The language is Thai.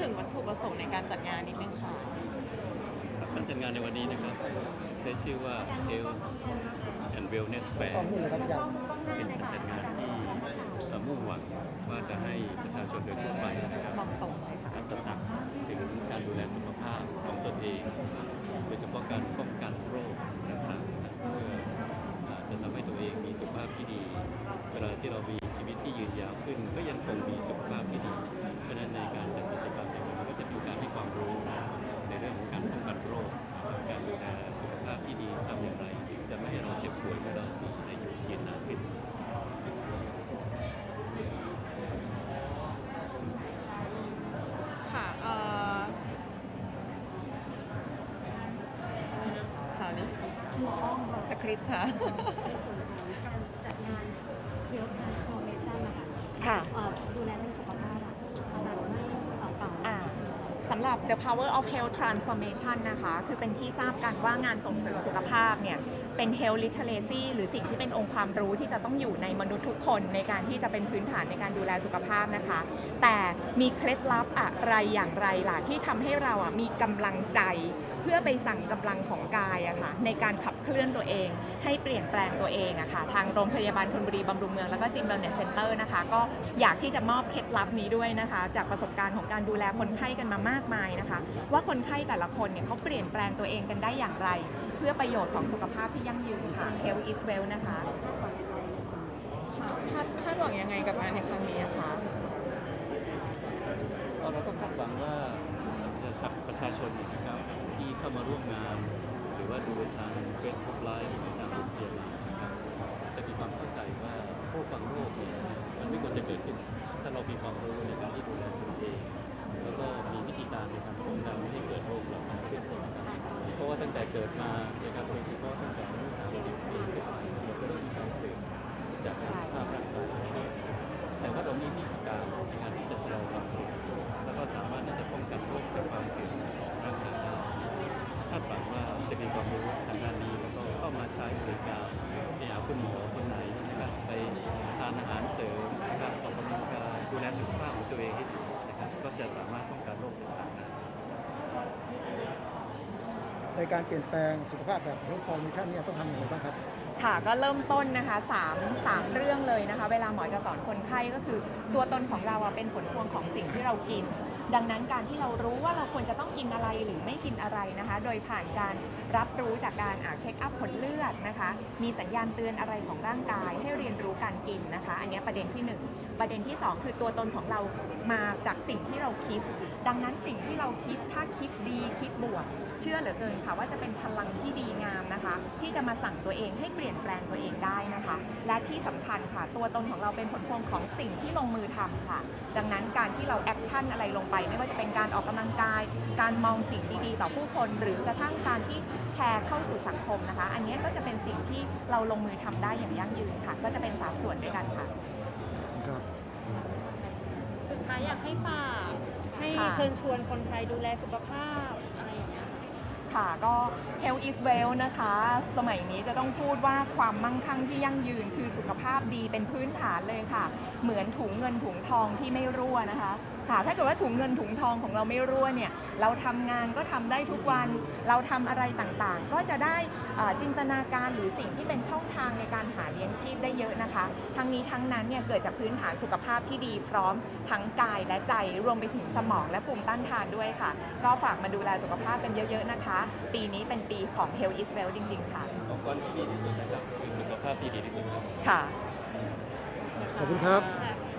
ถึงวัตถุประสงค์ในการจัดงานนิดนึงค่ะ ครับการจัดงานในวันนี้นะครับ ใช้ชื่อว่า Health and Wellness Fair เป็นการจัดงานที่เอ่อมุ่งหวังว่าจะให้ประชาชนโดยทั่วไปนะครับบอกตรงเลยค่ะการตระหนักถึงการดูแลสุขภาพของตนเอง โดยเฉพาะการป้องกันโรคต่างๆเพื่ออ่าจะทำให้ตัวเองมีสุขภาพที่ดี เวลาที่เรามีชีวิตที่ยืนยาวขึ้น ก็ยังคงมีสุขภาพที่ดี เพราะฉะนั้นในการจัดกิจ คริปต์ค่ะ การจัดงานเ e ล t ์ transformation นะคะค่ะ เอ่อดูแลเรื่องสุขภาพอะอาจารย์ไม่เอ่อเป่า อ่าสำหรับ The Power of Health Transformation นะคะ คือเป็นที่ทราบกันว่างานส่งเสริมสุขภาพเนี่ย เป็น Health Literacy หรือสิ่งที่เป็นองค์ความรู้ที่จะต้องอยู่ในมนุษย์ทุกคนในการที่จะเป็นพื้นฐานในการดูแลสุขภาพนะคะ แต่มีเคล็ดลับอะไรอย่างไรล่ะ ที่ทำให้เราอะมีกำลังใจ เพื่อไปสั่งกำลังของกาย อะค่ะในการขับเคลื่อนตัวเอง ให้เปลี่ยนแปลงตัวเองอะค่ะทางโรงพยาบาลธนบุรีบำรุงเมืองแล้วก็จิมเ e ลเนสเซ็นเตอร์นะคะก็อยากที่จะมอบเคล็ดลับนี้ด้วยนะคะ จากประสบการณ์ของการดูแลคนไข้กันมามากมายนะคะ ว่าคนไข้แต่ละคนเนี่ยเขาเปลี่ยนแปลงตัวเองกันได้อย่างไร เพื่อประโยชน์ของสุขภาพที่ยั่งยืนค่ะ Health is well นะคะค่ะคาดคาดหวังยังไงกับงานในครั้งนี้อะคะเราก็คาดหวังว่าประชาประชาชนเนี่ยนะครับที่เข้ามาร่วมงานห รือว่าดูทาง Facebook Live หรือทางโรงพยาบาลนะครับจะมีความเข้าใจว่าโรคบางโรคเนี่ยมันไม่ควรจะเกิดขึ้น ถ้าเรามีความรู้ในการที่ดูแลตัวเอง แล้วก็มีวิธีการในการป้องกันไม่ให้เกิดโรคเหล่านั้นขึ้นะครับเพราะว่าตั้งแต่เกิดมา จะสามารถป้องกันโรคต่างๆได้ในการเปลี่ยนแปลงสุขภาพแบบ health formation เนี่ยต้องทำอย่างไรบ้างครับ ค่ะก็เริ่มต้นนะคะสามสามเรื่องเลยนะคะ เวลาหมอจะสอนคนไข้ก็คือ ตัวตนของเราอะเป็นผลพวงของสิ่งที่เรากิน ดังนั้นการที่เรารู้ว่าเราควรจะต้องกินอะไรหรือไม่กินอะไรนะคะ โดยผ่านการรับรู้จากการเช็คอัพผลเลือดนะคะ มีสัญญาณเตือนอะไรของร่างกาย ให้เรียนรู้การกินนะคะ อันนี้ประเด็นที่หนึ่งประเด็นที่สองคือตัวตนของเรามาจากสิ่งที่เราคิด ดังนั้นสิ่งที่เราคิดถ้าคิดดีคิดบวก เชื่อเหลือเกินค่ะว่าจะเป็นพลังที่ดีงามนะคะ ที่จะมาสั่งตัวเองให้เปลี่ยนแปลงตัวเองได้นะคะ และที่สำคัญค่ะ ตัวตนของเราเป็นผลพวงของสิ่งที่ลงมือทำค่ะ ดังนั้นการที่เราแอคชั่นอะไรลงไปไม่ว่าจะเป็นการออกกำลังกาย การมองสิ่งดีๆ ต่อผู้คน หรือกระทั่งการที่แชร์เข้าสู่สังคมนะคะ อันนี้ก็จะเป็นสิ่งที่เราลงมือทำได้อย่างยั่งยืนค่ะ ก็จะเป็นสามส่วนด้วยกันค่ะครับสุดท้ายอยากให้ฝากให้ค่ะเชิญชวนคนไทยดูแลสุขภาพอะไรอย่างเงี้ยค่ะค่ะก็ health is well นะคะ สมัยนี้จะต้องพูดว่าความมั่งคั่งที่ยั่งยืนคือสุขภาพดีเป็นพื้นฐานเลยค่ะ เหมือนถุงเงินถุงทองที่ไม่รั่วนะคะ ค่ะ ถ้าเกิดว่าถุงเงินถุงทองของเราไม่รั่วเนี่ยเราทำงานก็ทำได้ทุกวัน เราทำอะไรต่างๆ ก็จะได้อ่าจินตนาการหรือสิ่งที่เป็นช่องทางในการหาเลี้ยงชีพได้เยอะนะคะ ทั้งนี้ทั้งนั้นเนี่ยเกิดจากพื้นฐานสุขภาพที่ดีพร้อมทั้งกายและใจรวมไปถึงสมองและภูมิต้านทานด้วยค่ะ ก็ฝากมาดูแลสุขภาพกันเยอะๆนะคะ ปีนี้เป็นปีของ Health is Well จริง ๆ ค่ะของคนที่ดีที่สุดนะครับคือสุขภาพที่ดีที่สุดครับค่ะ ขอบคุณครับค่ะ